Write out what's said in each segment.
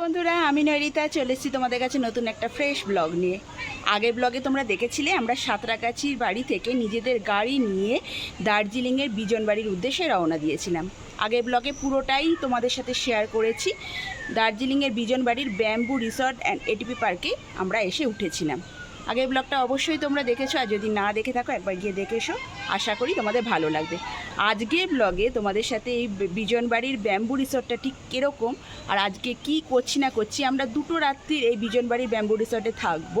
বন্ধুরা, আমি নৈরিতা, চলে এসেছি তোমাদের কাছে নতুন একটা ফ্রেশ ব্লগ নিয়ে। আগের ব্লগে তোমরা দেখেছিলে, আমরা সাঁতরাগাছির বাড়ি থেকে নিজেদের গাড়ি নিয়ে দার্জিলিংয়ের বিজন বাড়ির উদ্দেশ্যে রওনা দিয়েছিলাম। আগের ব্লগে পুরোটাই তোমাদের সাথে শেয়ার করেছি। দার্জিলিংয়ের বিজন বাড়ির ব্যাম্বু রিসর্ট অ্যান্ড এটিপি পার্কে আমরা এসে উঠেছিলাম। আগের ব্লগটা অবশ্যই তোমরা দেখেছ, আর যদি না দেখে থাকো, একবার গিয়ে দেখে এসো। আশা করি তোমাদের ভালো লাগবে। আজকের ব্লগে তোমাদের সাথে এই বিজন বাড়ির ব্যাম্বু রিসর্টটা ঠিক কীরকম আর আজকে কি করছি না করছি আমরা দুটো রাত্রির এই বিজন বাড়ির ব্যাম্বু রিসর্টে থাকব।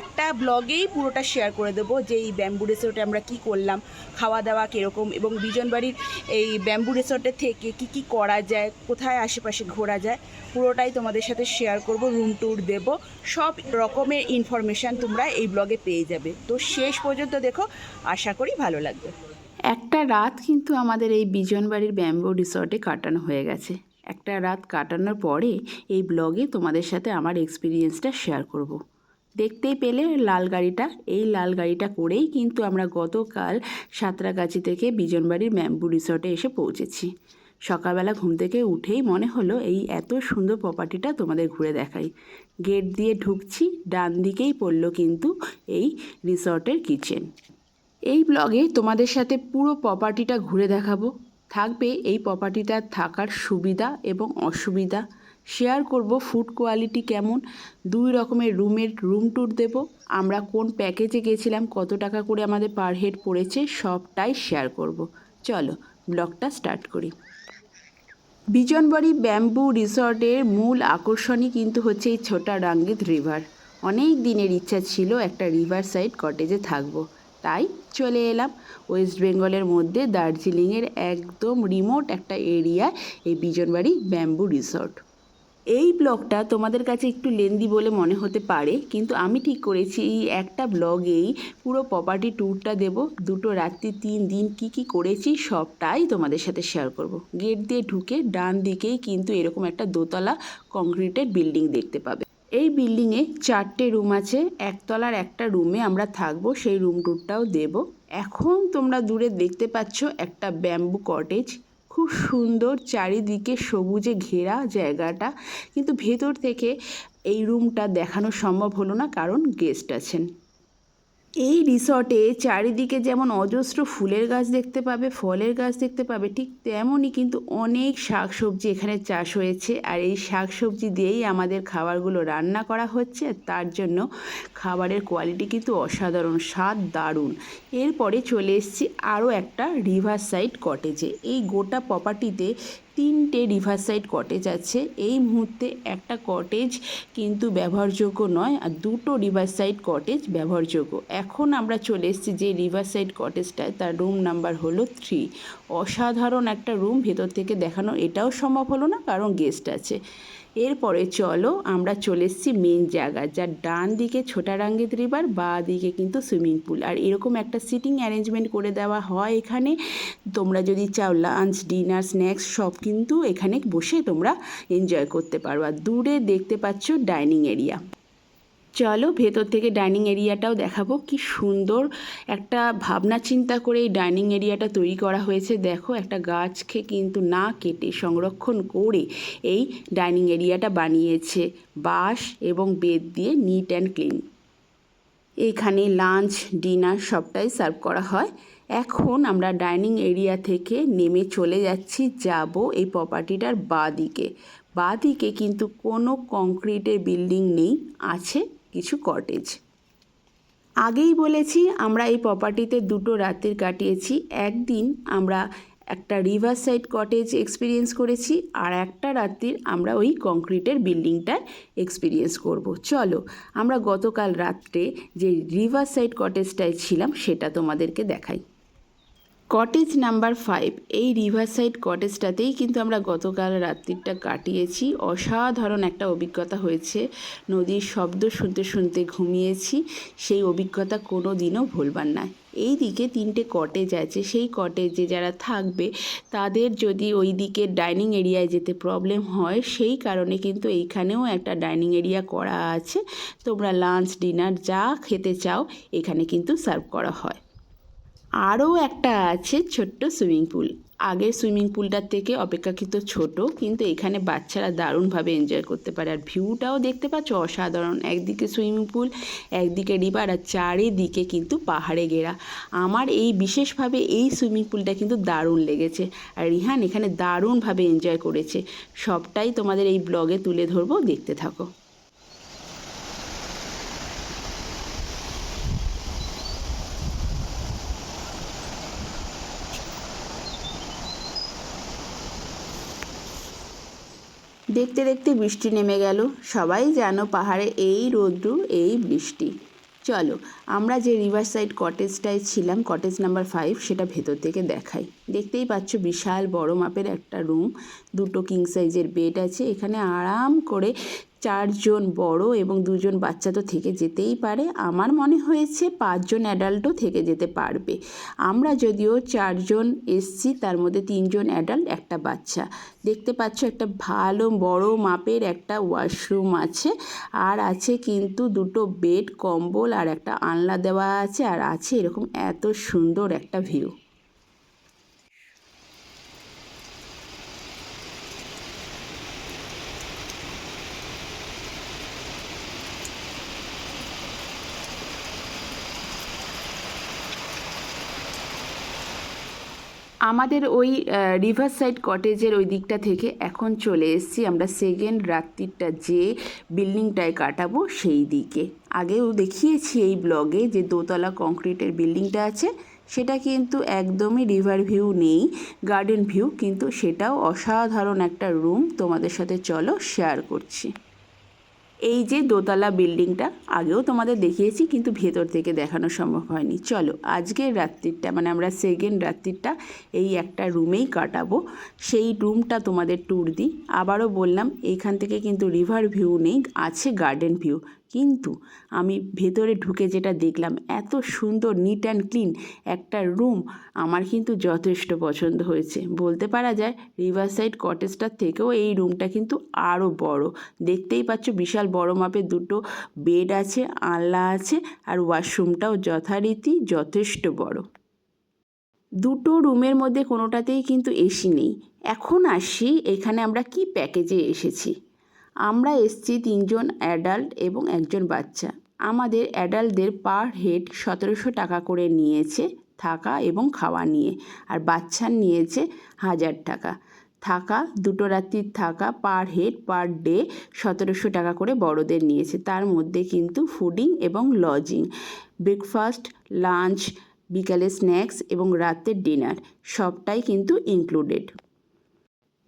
একটা ব্লগেই পুরোটা শেয়ার করে দেবো যে এই ব্যাম্বু রিসর্টে আমরা কি করলাম খাওয়া দাওয়া কীরকম এবং বিজন বাড়ির এই ব্যাম্বু রিসর্টে থেকে কি কি করা যায়, কোথায় আশেপাশে ঘোরা যায়, পুরোটাই তোমাদের সাথে শেয়ার করব রুম ট্যুর দেব। সব রকমের ইনফরমেশান তোমরা এই ব্লগে পেয়ে যাবে। তো শেষ পর্যন্ত দেখো, আশা করি ভালো লাগবে। একটা রাত কিন্তু আমাদের এই বিজন বাড়ির ব্যাম্বো রিসর্টে কাটানো হয়ে গেছে। একটা রাত কাটানোর পরে এই ব্লগে তোমাদের সাথে আমার এক্সপিরিয়েন্সটা শেয়ার করব। দেখতেই পেলে লাল গাড়িটা, এই লাল গাড়িটা করেই কিন্তু আমরা গতকাল সাঁতরাগাছি থেকে বিজনবাড়ির ব্যাম্বু রিসর্টে এসে পৌঁছেছি। সকালবেলা ঘুম থেকে উঠেই মনে হলো এই এত সুন্দর প্রপার্টিটা তোমাদের ঘুরে দেখাই। গেট দিয়ে ঢুকছি, ডান দিকেই পড়ল কিন্তু এই রিসর্টের কিচেন এই ব্লগে তোমাদের সাথে পুরো প্রপার্টিটা ঘুরে দেখাবো। থাকবে এই প্রপার্টিটার থাকার সুবিধা এবং অসুবিধা। শেয়ার করব ফুড কোয়ালিটি কেমন, দুই রকমের রুমের রুম ট্যুর দেব। আমরা কোন প্যাকেজে গেছিলাম, কত টাকা করে আমাদের পার হেড পড়েছে, সবটাই শেয়ার করব। চলো, ব্লগটা স্টার্ট করি। বিজনবাড়ি ব্যাম্বু রিসর্টের মূল আকর্ষণই কিন্তু হচ্ছে এই ছোটা রাঙ্গিত রিভার অনেক দিনের ইচ্ছা ছিল একটা রিভার সাইড কটেজে থাকব। তাই চলে এলাম। ওয়েস্ট বেঙ্গলের মধ্যে দার্জিলিংয়ের একদম রিমোট একটা এরিয়া এই বিজনবাড়ি ব্যাম্বু রিসর্ট এই ব্লগটা তোমাদের কাছে একটু লেন্দি বলে মনে হতে পারে, কিন্তু আমি ঠিক করেছি এই একটা ব্লগেই পুরো প্রপার্টি ট্যুরটা দেব। দুটো রাত্রি, তিন দিন কি কি করেছি সবটাই তোমাদের সাথে শেয়ার করব। গেট দিয়ে ঢুকে ডান দিকেই কিন্তু এরকম একটা দোতলা কংক্রিটের বিল্ডিং দেখতে পাবে। এই বিল্ডিংয়ে চারটে রুম আছে, একতলার একটা রুমে আমরা থাকব, সেই রুম টুরটাও দেব। এখন তোমরা দূরে দেখতে পাচ্ছ একটা ব্যাম্বু কটেজ খুব সুন্দর চারিদিকে সবুজে ঘেরা জায়গাটা, কিন্তু ভেতর থেকে এই রুমটা দেখানো সম্ভব হলো না, কারণ গেস্ট আছেন। এই রিসর্টে চারিদিকে যেমন অজস্র ফুলের গাছ দেখতে পাবে, ফলের গাছ দেখতে পাবে, ঠিক তেমনই কিন্তু অনেক শাকসবজি এখানে চাষ হয়েছে। আর এই শাকসবজি দিয়েই আমাদের খাবারগুলো রান্না করা হচ্ছে। তার জন্য খাবারের কোয়ালিটি কিন্তু অসাধারণ, স্বাদ দারুণ। এরপরে চলে এসেছি আরও একটা রিভার সাইড কটেজে এই গোটা প্রপার্টিতে তিনটে রিভার সাইড কটেজ আছে। এই মুহূর্তে একটা কটেজ কিন্তু ব্যবহারযোগ্য নয় আর দুটো রিভার সাইড কটেজ ব্যবহারযোগ্য। এখন আমরা চলে এসেছি যে রিভার সাইড কটেজটায় তার রুম নাম্বার হলো থ্রি অসাধারণ একটা রুম ভেতর থেকে দেখানো। এটাও সম্ভব হলো না, কারণ গেস্ট আছে। এরপরে চলো আমরা চলে এসেছি মেন জায়গা যার ডান দিকে ছোটারাঙ্গিত রিভার বা দিকে কিন্তু সুইমিং পুল আর এরকম একটা সিটিং অ্যারেঞ্জমেন্ট করে দেওয়া হয় এখানে। তোমরা যদি চাও লাঞ্চ ডিনার স্ন্যাক্স সব কিন্তু এখানে বসে তোমরা এনজয় করতে পারো। আর দূরে দেখতে পাচ্ছ ডাইনিং এরিয়া চলো ভেতর থেকে ডাইনিং এরিয়াটাও দেখাবো। কি সুন্দর একটা ভাবনা চিন্তা করে এই ডাইনিং এরিয়াটা তৈরি করা হয়েছে। দেখো, একটা গাছকে কিন্তু না কেটে সংরক্ষণ করে এই ডাইনিং এরিয়াটা বানিয়েছে। বাঁশ এবং বেত দিয়ে নিট অ্যান্ড ক্লিন। এইখানে লাঞ্চ, ডিনার সবটাই সার্ভ করা হয়। এখন আমরা ডাইনিং এরিয়া থেকে নেমে চলে যাচ্ছি, যাব এই প্রপার্টিটার বাঁ দিকে বাঁ দিকে কিন্তু কোনো কংক্রিটের বিল্ডিং নেই, আছে কিছু কটেজ আগেই বলেছি, আমরা এই প্রপার্টিতে দুটো রাত্রির কাটিয়েছি। একদিন আমরা একটা রিভার সাইড কটেজ এক্সপিরিয়েন্স করেছি, আর একটা রাত্রির আমরা ওই কংক্রিটের বিল্ডিংটায় এক্সপিরিয়েন্স করব। চলো, আমরা গতকাল রাত্রে যে রিভার সাইড কটেজটায় ছিলাম, সেটা তোমাদেরকে দেখাই। কটেজ নাম্বার ফাইভ এই রিভার সাইড কটেজটাতেই কিন্তু আমরা গতকাল রাত্রিটা কাটিয়েছি। অসাধারণ একটা অভিজ্ঞতা হয়েছে। নদীর শব্দ শুনতে শুনতে ঘুমিয়েছি। সেই অভিজ্ঞতা কোনো দিনও ভুলবার না এই দিকে তিনটে কটেজ আছে। সেই কটেজে যারা থাকবে, তাদের যদি ওই দিকে ডাইনিং এরিয়ায় যেতে প্রবলেম হয়, সেই কারণে কিন্তু এইখানেও একটা ডাইনিং এরিয়া করা আছে। তোমরা লাঞ্চ ডিনার যা খেতে চাও, এখানে কিন্তু সার্ভ করা হয়। আরও একটা আছে ছোট্ট সুইমিং পুল। আগের সুইমিং পুলটার থেকে অপেক্ষাকৃত ছোট, কিন্তু এখানে বাচ্চারা দারুণভাবে এনজয় করতে পারে। আর ভিউটাও দেখতে পাচ্ছ, অসাধারণ। একদিকে সুইমিং পুল, একদিকে রিভার, আর চারিদিকে কিন্তু পাহাড়ে ঘেরা। আমার এই বিশেষভাবে এই সুইমিং পুলটা কিন্তু দারুণ লেগেছে। আর রিহান এখানে দারুণভাবে এনজয় করেছে। সবটাই তোমাদের এই ব্লগে তুলে ধরবো, দেখতে থাকো। দেখতে দেখতে বৃষ্টি নেমে গেল। সবাই জানো পাহাড়ে এই রোদ্রু, এই বৃষ্টি। চলো, আমরা যে রিভার সাইড কটেজটায় ছিলাম কটেজ নাম্বার ফাইভ সেটা ভেতর থেকে দেখাই। দেখতেই পাচ্ছ বিশাল বড় মাপের একটা রুম দুটো কিং সাইজের বেড আছে। এখানে আরাম করে চারজন বড় এবং দুজন বাচ্চা তো থেকে যেতেই পারে। আমার মনে হয়েছে পাঁচজন অ্যাডাল্টও থেকে যেতে পারবে। আমরা যদিও চারজন এসছি, তার মধ্যে তিনজন অ্যাডাল্ট একটা বাচ্চা। দেখতে পাচ্ছ একটা ভালো বড় মাপের একটা ওয়াশরুম আছে। আর আছে কিন্তু দুটো বেড কম্বল আর একটা আনলা দেওয়া আছে। আর আছে এরকম এত সুন্দর একটা ভিউ আমাদের ওই রিভার সাইড কটেজের ওই দিকটা থেকে এখন চলে এসেছি আমরা সেকেন্ড রাত্রিটা যে বিল্ডিংটায় কাটাবো সেই দিকে। আগেও দেখিয়েছি এই ব্লগে যে দোতলা কংক্রিটের বিল্ডিংটা আছে, সেটা কিন্তু একদমই রিভার ভিউ নেই গার্ডেন ভিউ কিন্তু সেটাও অসাধারণ একটা রুম তোমাদের সাথে চলো শেয়ার করছি। এই যে দোতলা বিল্ডিংটা, আগেও তোমাদের দেখিয়েছি, কিন্তু ভেতর থেকে দেখানো সম্ভব হয়নি। চলো, আজকের রাত্রিটা মানে আমরা সেকেন্ড রাত্রিটা এই একটা রুমেই কাটাবো। সেই রুমটা তোমাদের ট্যুর দিই। আবারও বললাম এইখান থেকে কিন্তু রিভার ভিউ নেই, আছে গার্ডেন ভিউ কিন্তু আমি ভেতরে ঢুকে যেটা দেখলাম, এত সুন্দর নিট অ্যান্ড ক্লিন একটা রুম আমার কিন্তু যথেষ্ট পছন্দ হয়েছে। বলতে পারা যায় রিভার সাইড কটেজটার থেকেও এই রুমটা কিন্তু আরও বড়। দেখতেই পাচ্ছ, বিশাল বড় মাপের দুটো বেড আছে আনলা আছে, আর ওয়াশরুমটাও যথারীতি যথেষ্ট বড়। দুটো রুমের মধ্যে কোনোটাতেই কিন্তু এসি নেই। এখন আসি, এখানে আমরা কি প্যাকেজে এসেছি? আমরা এসছি তিনজন অ্যাডাল্ট এবং একজন বাচ্চা। আমাদের অ্যাডাল্টদের পার হেড সতেরোশো টাকা করে নিয়েছে থাকা এবং খাওয়া নিয়ে আর বাচ্চার নিয়েছে হাজার টাকা। থাকা, দুটো রাত্রির থাকা পার হেড পার ডে সতেরোশো টাকা করে বড়দের নিয়েছে। তার মধ্যে কিন্তু ফুডিং এবং লজিং ব্রেকফাস্ট লাঞ্চ বিকালে স্ন্যাক্স এবং রাতের ডিনার সবটাই কিন্তু ইনক্লুডেড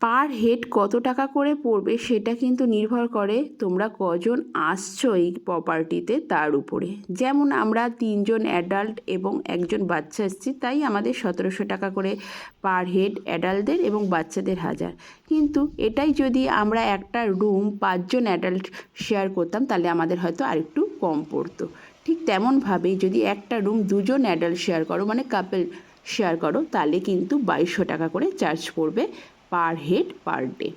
পার হেড কত টাকা করে পড়বে সেটা কিন্তু নির্ভর করে তোমরা কজন আসছো এই প্রপার্টিতে তার উপরে। যেমন আমরা তিনজন অ্যাডাল্ট এবং একজন বাচ্চা এসেছি, তাই আমাদের সতেরোশো টাকা করে পার হেড অ্যাডাল্টদের এবং বাচ্চাদের হাজার। কিন্তু এটাই যদি আমরা একটা রুম পাঁচজন অ্যাডাল্ট শেয়ার করতাম, তাহলে আমাদের হয়তো আরেকটু কম পড়তো। ঠিক তেমনভাবেই যদি একটা রুম দুজন অ্যাডাল্ট শেয়ার করো মানে কাপেল শেয়ার করো, তাহলে কিন্তু বাইশশো টাকা করে চার্জ পড়বে পার হেড, পার ডে।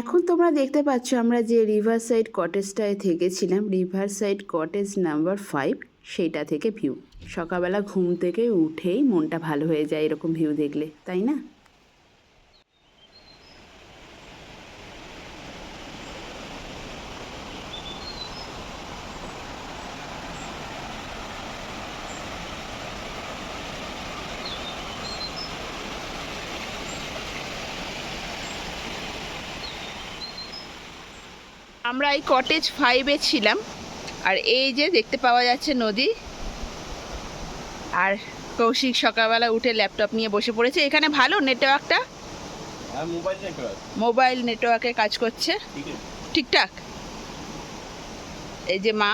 এখন তোমরা দেখতে পাচ্ছ আমরা যে রিভার সাইড কটেজটায় থেকেছিলাম river side cottage number five সেটা থেকে ভিউ সকালবেলা ঘুম থেকে উঠেই মনটা ভালো হয়ে যায় এরকম ভিউ দেখলে, তাই না? আমরা এই কটেজ ফাইভে ছিলাম। আর এই যে দেখতে পাওয়া যাচ্ছে নদী। আর কৌশিক সকালবেলা উঠে ল্যাপটপ নিয়ে বসে পড়েছে। এখানে ভালো নেটওয়ার্কটা মোবাইল নেটওয়ার্কে কাজ করছে। ঠিকঠাক? এই যে মা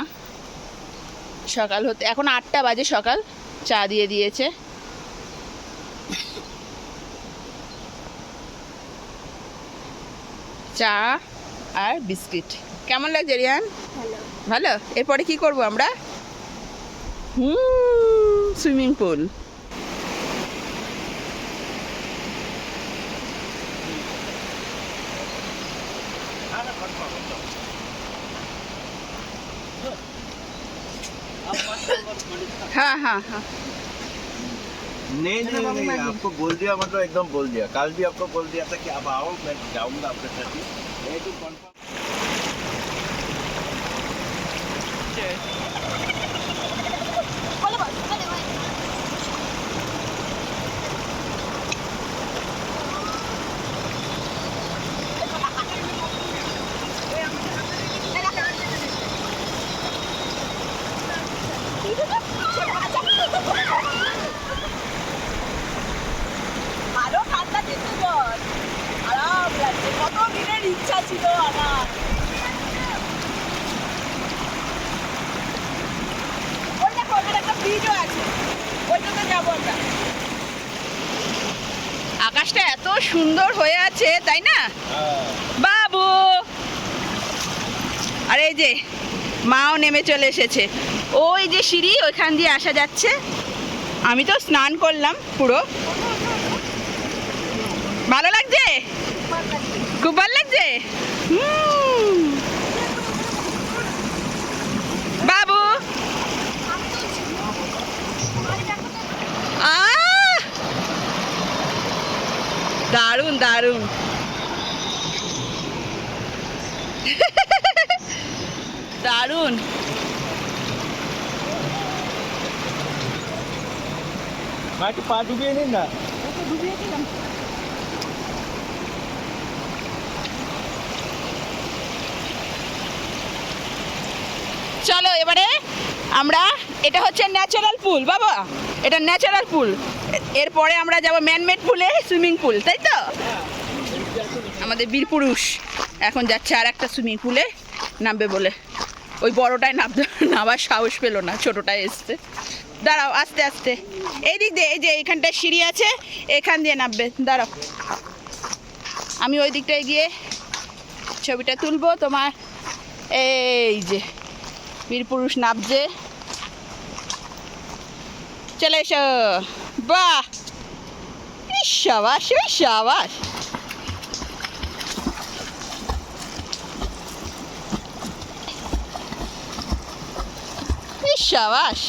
সকাল হতে এখন আটটা বাজে সকাল। চা দিয়ে দিয়েছে। চা আর বিস্কিট। কেমন লাগছে রিহান ভালো। এরপরে কি করব আমরা? হুম সুইমিং পুল। हाँ हाँ हाँ नहीं नहीं नहीं, नहीं आपको बोल दिया मतलब एकदम बोल दिया। कल भी आपको बोल दिया था कि अब आओ मैं जाऊँगा आपके साथ। ही আকাশটা এত সুন্দর হয়ে আছে, তাই না? বাবু! আর যে, মাও নেমে চলে এসেছে। ওই যে সিঁড়ি, ওইখান দিয়ে আসা যাচ্ছে। আমি তো স্নান করলাম পুরো। ভালো লাগছে? খুব ভালো লাগছে বাবু। আহ! দারুণ দারুণ। দারুণ। মাটি পা ডুবিয়ে নিন না। চলো এবারে আমরা, এটা হচ্ছে ন্যাচারাল পুল বাবা। এটা ন্যাচারাল পুল এরপরে আমরা যাব ম্যানমেড পুলে সুইমিং পুল তাই তো? আমাদের বীরপুরুষ এখন যাচ্ছে আর একটা সুইমিং পুলে নামবে বলে। ওই বড়টায় নাম নামার সাহস পেল না, ছোটোটায় এসছে। দাঁড়াও, আস্তে আস্তে। এই দিক দিয়ে, এই যে এইখানটায় সিঁড়ি আছে, এখান দিয়ে নামবে। দাঁড়াও। আমি ওই দিকটায় গিয়ে ছবিটা তুলবো, তোমার এই যে। বীরপুরুষ নাবছে চলে এসো। বাহ! সাবাস সাবাস। সাবাস।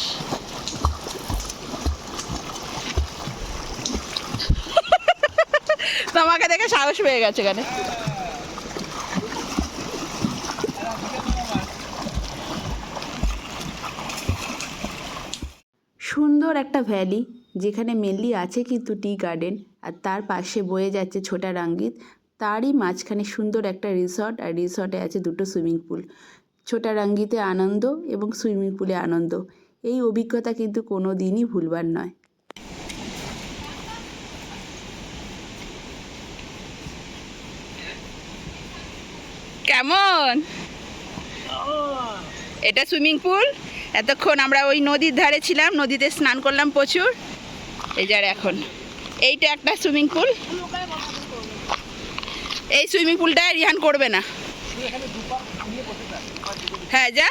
তোমাকে দেখে সাহস পেয়ে গেছে এখানে সুন্দর একটা ভ্যালি যেখানে মেনলি আছে কিন্তু টি গার্ডেন আর তার পাশে বয়ে যাচ্ছে ছোটা রাঙ্গিত। তারই মাঝখানে সুন্দর একটা রিসর্ট আর রিসর্টে আছে দুটো সুইমিং পুল। ছোটা রাঙ্গিতে আনন্দ এবং সুইমিং পুলে আনন্দ। এই অভিজ্ঞতা কিন্তু কোনো দিনই ভুলবার নয়। কেমন? এটা সুইমিং পুল? এতক্ষণ আমরা ওই নদীর ধারে ছিলাম, নদীতে স্নান করলাম প্রচুর। এই যার এখন, এইটা একটা সুইমিং পুল। এই সুইমিং পুলটা রিহান করবে না। হ্যাঁ যা।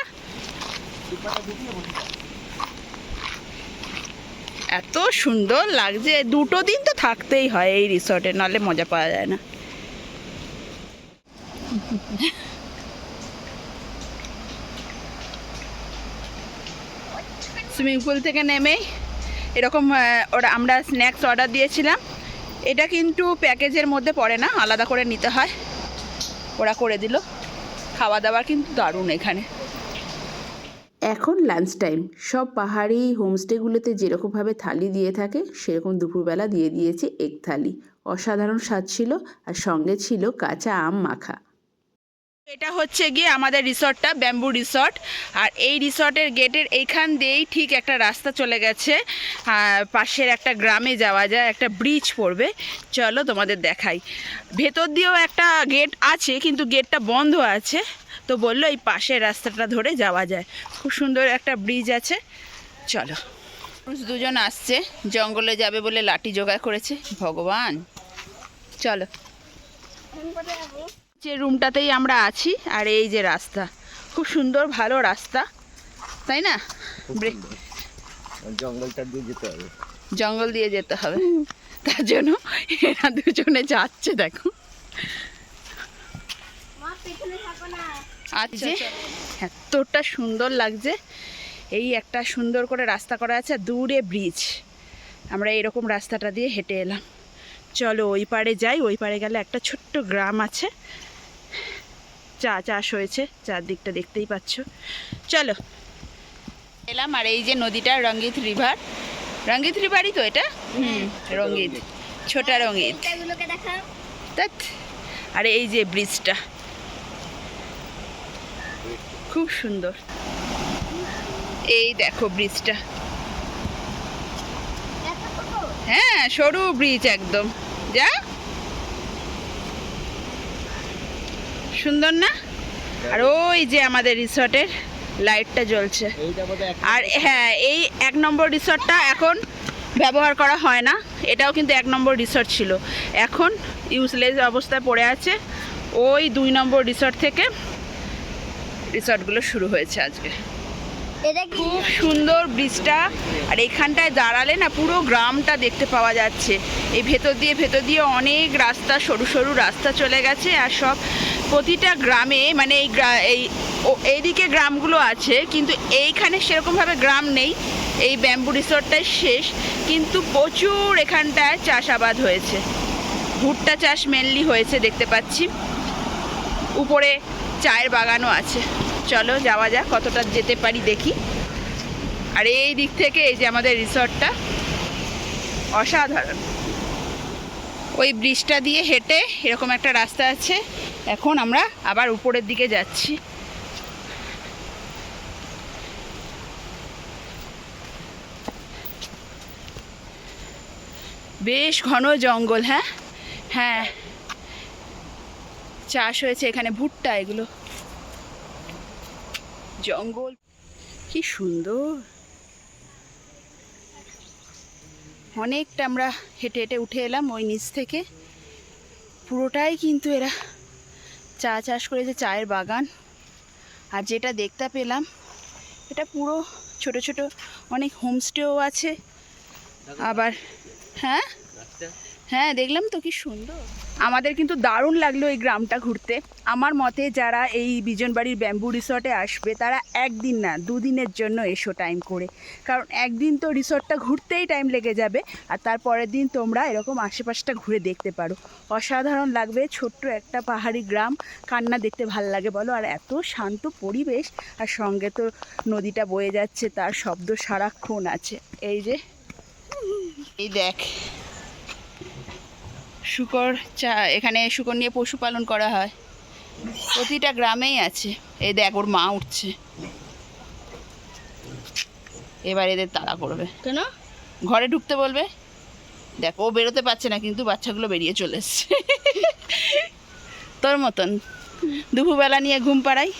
এত সুন্দর লাগছে, দুটো দিন তো থাকতেই হয় এই রিসর্টে, নাহলে মজা পাওয়া যায় না। সুইমিং পুল থেকে নেমেই এরকম ওরা আমরা স্ন্যাক্স অর্ডার দিয়েছিলাম। এটা কিন্তু প্যাকেজের মধ্যে পড়ে না, আলাদা করে নিতে হয়। ওরা করে দিল। খাওয়া দাওয়া কিন্তু দারুণ এখানে। এখন লাঞ্চ টাইম সব পাহাড়ি হোমস্টেগুলোতে যেরকমভাবে থালি দিয়ে থাকে, সেরকম দুপুরবেলা দিয়ে দিয়েছে এক থালি। অসাধারণ স্বাদ ছিল, আর সঙ্গে ছিল কাঁচা আম মাখা। এটা হচ্ছে গিয়ে আমাদের রিসর্টটা, ব্যাম্বু রিসর্ট। আর এই রিসর্টের গেটের এইখান দিয়েই ঠিক একটা রাস্তা চলে গেছে। পাশের একটা গ্রামে যাওয়া যায়, একটা ব্রিজ পড়বে। চলো তোমাদের দেখাই। ভেতর দিয়েও একটা গেট আছে, কিন্তু গেটটা বন্ধ আছে। তো বলল এই পাশের রাস্তাটা ধরে যাওয়া যায়। খুব সুন্দর একটা ব্রিজ আছে। চলো। পুরুষ দুজন আসছে, জঙ্গলে যাবে বলে লাঠি জোগাড় করেছে। ভগবান। চলো। যে রুমটাতেই আমরা আছি আর এই যে রাস্তা। খুব সুন্দর ভালো রাস্তা। তাই না? জঙ্গলটা দিয়ে যেতে হবে। জঙ্গল দিয়ে যেতে হবে। তার জন্য এরা দুজনে যাচ্ছে দেখো। আচ্ছা এতটা সুন্দর লাগছে। এই একটা সুন্দর করে রাস্তা করা আছে দূরে ব্রিজ আমরা এরকম রাস্তাটা দিয়ে হেঁটে এলাম। চলো ওই পারে যাই। ওই পারে গেলে একটা ছোট্ট গ্রাম আছে। চা চাষ হয়েছে চারদিকটা দেখতেই পাচ্ছ। চলো। এলাম আর এই যে নদীটা রঙ্গিত রিভার। রঙ্গিত রিভারই তো এটা? হুম রঙ্গিত। ছোটা রঙ্গিত। এগুলোকে দেখাও। ধ্যাৎ। আর এই যে ব্রিজটা। খুব সুন্দর। এই দেখো ব্রিজটা। হ্যাঁ সরু ব্রিজ একদম। যা। সুন্দর না? আর ওই যে আমাদের রিসর্টের লাইটটা জ্বলছে। আর হ্যাঁ এই এক নম্বর রিসর্টটা এখন ব্যবহার করা হয় না। এটাও কিন্তু এক নম্বর রিসর্ট ছিল। এখন ইউজলেস অবস্থায় পড়ে আছে। ওই দুই নম্বর রিসর্ট থেকে রিসর্টগুলো শুরু হয়েছে আজকে। এটা খুব সুন্দর ব্রিজটা। আর এখানটায় দাঁড়ালে না পুরো গ্রামটা দেখতে পাওয়া যাচ্ছে। এই ভেতর দিয়ে ভেতর দিয়ে অনেক রাস্তা সরু সরু রাস্তা চলে গেছে আর সব প্রতিটা গ্রামে মানে এই এই এইদিকে গ্রামগুলো আছে, কিন্তু এইখানে সেরকমভাবে গ্রাম নেই। এই ব্যাম্বু রিসোর্টটাই শেষ, কিন্তু প্রচুর এখানটায় চাষাবাদ হয়েছে। ভুট্টা চাষ মেনলি হয়েছে দেখতে পাচ্ছি। উপরে চায়ের বাগানও আছে। চলো যাওয়া যাক, কতটা যেতে পারি দেখি। আর এই দিক থেকে এই যে আমাদের রিসর্টটা, অসাধারণ। ওই ব্রিজটা দিয়ে হেঁটে এরকম একটা রাস্তা আছে। এখন আমরা আবার উপরের দিকে যাচ্ছি। বেশ ঘন জঙ্গল হ্যাঁ? হ্যাঁ। চাষ হয়েছে এখানে ভুট্টা, এগুলো। জঙ্গল। কি সুন্দর। অনেকটা আমরা হেঁটে হেঁটে উঠে এলাম ওই নিচ থেকে। পুরোটাই কিন্তু এরা চা চাষ করেছে চায়ের বাগান। আর যেটা দেখতে পেলাম এটা পুরো ছোট ছোট অনেক হোমস্টেও আছে। আবার হ্যাঁ? হ্যাঁ দেখলাম তো কি সুন্দর। আমাদের কিন্তু দারুণ লাগল এই গ্রামটা ঘুরতে। আমার মতে যারা এই বিজনবাড়ির ব্যাম্বু রিসর্টে আসবে, তারা একদিন না, দুদিনের জন্য এসো টাইম করে। কারণ একদিন তো রিসর্টটা ঘুরতেই টাইম লেগে যাবে, আর তারপরের দিন তোমরা এরকম আশেপাশটা ঘুরে দেখতে পারো। অসাধারণ লাগবে, ছোট্ট একটা পাহাড়ি গ্রাম, কান্না দেখতে ভালো লাগে বলো। আর এত শান্ত পরিবেশ, আর সঙ্গে তো নদীটা বয়ে যাচ্ছে, তার শব্দ সারাক্ষণ আছে। এই যে, এই দেখ। শুকর চা এখানে শুকর নিয়ে পশুপালন করা হয়। প্রতিটা গ্রামেই আছে। এই দেখ ওর মা উঠছে। এবার এদের তাড়া করবে। কেন? ঘরে ঢুকতে বলবে। দেখ ও বেরোতে পারছে না কিন্তু বাচ্চাগুলো বেরিয়ে চলে এসছে। তোর মতন। দুপুরবেলা নিয়ে ঘুম পাড়াই।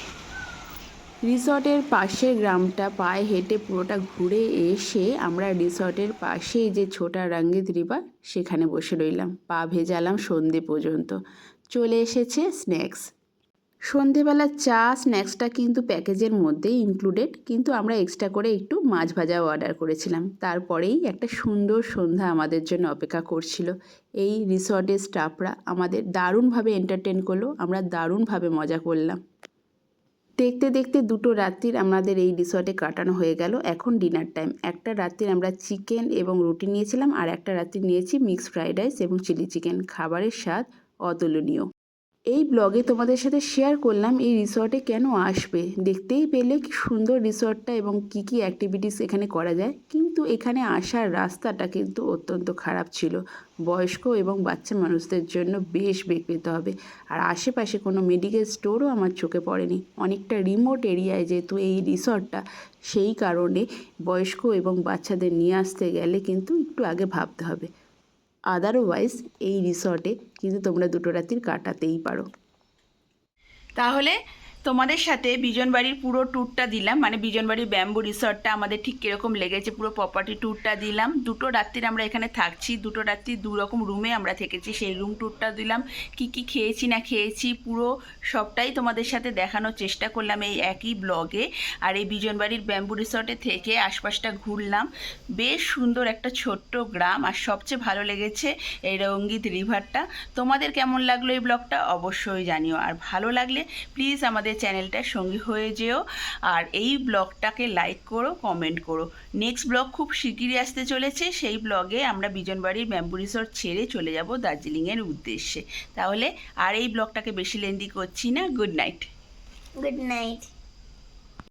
রিসর্টের পাশের গ্রামটা পায়ে হেঁটে পুরোটা ঘুরে এসে আমরা রিসর্টের পাশেই যে ছোটা রঙ্গিত রিভার, সেখানে বসে রইলাম। পা ভেজালাম সন্ধে পর্যন্ত। চলে এসেছে স্ন্যাক্স। সন্ধেবেলা চা, স্ন্যাক্সটা কিন্তু প্যাকেজের মধ্যেই ইনক্লুডেড কিন্তু আমরা এক্সট্রা করে একটু মাছ ভাজাও অর্ডার করেছিলাম। তারপরেই একটা সুন্দর সন্ধ্যা আমাদের জন্য অপেক্ষা করছিল। এই রিসর্টের স্টাফরা আমাদের দারুণভাবে এন্টারটেন করল, আমরা দারুণভাবে মজা করলাম। দেখতে দেখতে দুটো রাত্রির আমাদের এই রিসর্টে কাটানো হয়ে গেল। এখন ডিনার টাইম একটা রাত্রির আমরা চিকেন এবং রুটি নিয়েছিলাম আর একটা রাত্রি নিয়েছি মিক্স ফ্রাইড রাইস এবং চিলি চিকেন খাবারের স্বাদ অতুলনীয়। এই ব্লগে তোমাদের সাথে শেয়ার করলাম এই রিসর্টে কেন আসবে? দেখতেই পেলে কি সুন্দর রিসর্টটা এবং কি কি অ্যাক্টিভিটিস এখানে করা যায়। কিন্তু এখানে আসার রাস্তাটা কিন্তু অত্যন্ত খারাপ ছিল। বয়স্ক এবং বাচ্চা মানুষদের জন্য বেশ বেগ পেতে হবে। আর আশেপাশে কোনো মেডিকেল স্টোরও আমার চোখে পড়েনি। অনেকটা রিমোট এরিয়ায় যেহেতু এই রিসর্টটা সেই কারণে বয়স্ক এবং বাচ্চাদের নিয়ে আসতে গেলে কিন্তু একটু আগে ভাবতে হবে। আদারওয়াইজ এই রিসর্টে কিন্তু তোমরা দুটো রাত্রির কাটাতেই পারো। তাহলে তোমাদের সাথে বিজনবাড়ির পুরো ট্যুরটা দিলাম মানে বিজনবাড়ির ব্যাম্বু রিসর্টটা আমাদের ঠিক কীরকম লেগেছে, পুরো প্রপার্টি ট্যুরটা দিলাম। দুটো রাত্রির আমরা এখানে থাকছি, দুটো রাত্রি দু রকম রুমে আমরা থেকেছি, সেই রুম ট্যুরটা দিলাম। কি কি খেয়েছি না খেয়েছি, পুরো সবটাই তোমাদের সাথে দেখানোর চেষ্টা করলাম এই একই ব্লগে আর এই বিজনবাড়ির ব্যাম্বু রিসর্টে থেকে আশপাশটা ঘুরলাম। বেশ সুন্দর একটা ছোট্ট গ্রাম, আর সবচেয়ে ভালো লেগেছে এই রঙ্গিত রিভারটা তোমাদের কেমন লাগল এই ব্লগটা অবশ্যই জানিও। আর ভালো লাগলে প্লিজ আমাদের আমাদের চ্যানেলটার সঙ্গী হয়ে যেও আর এই ব্লগটাকে লাইক করো কমেন্ট করো। নেক্সট ব্লগ খুব শিগগিরই আসতে চলেছে। সেই ব্লগে আমরা বিজনবাড়ির ব্যাম্বু রিসর্ট ছেড়ে চলে যাব দার্জিলিংয়ের উদ্দেশ্যে। তাহলে আর এই ব্লগটাকে বেশি লেন্দি করছি না। Good night good night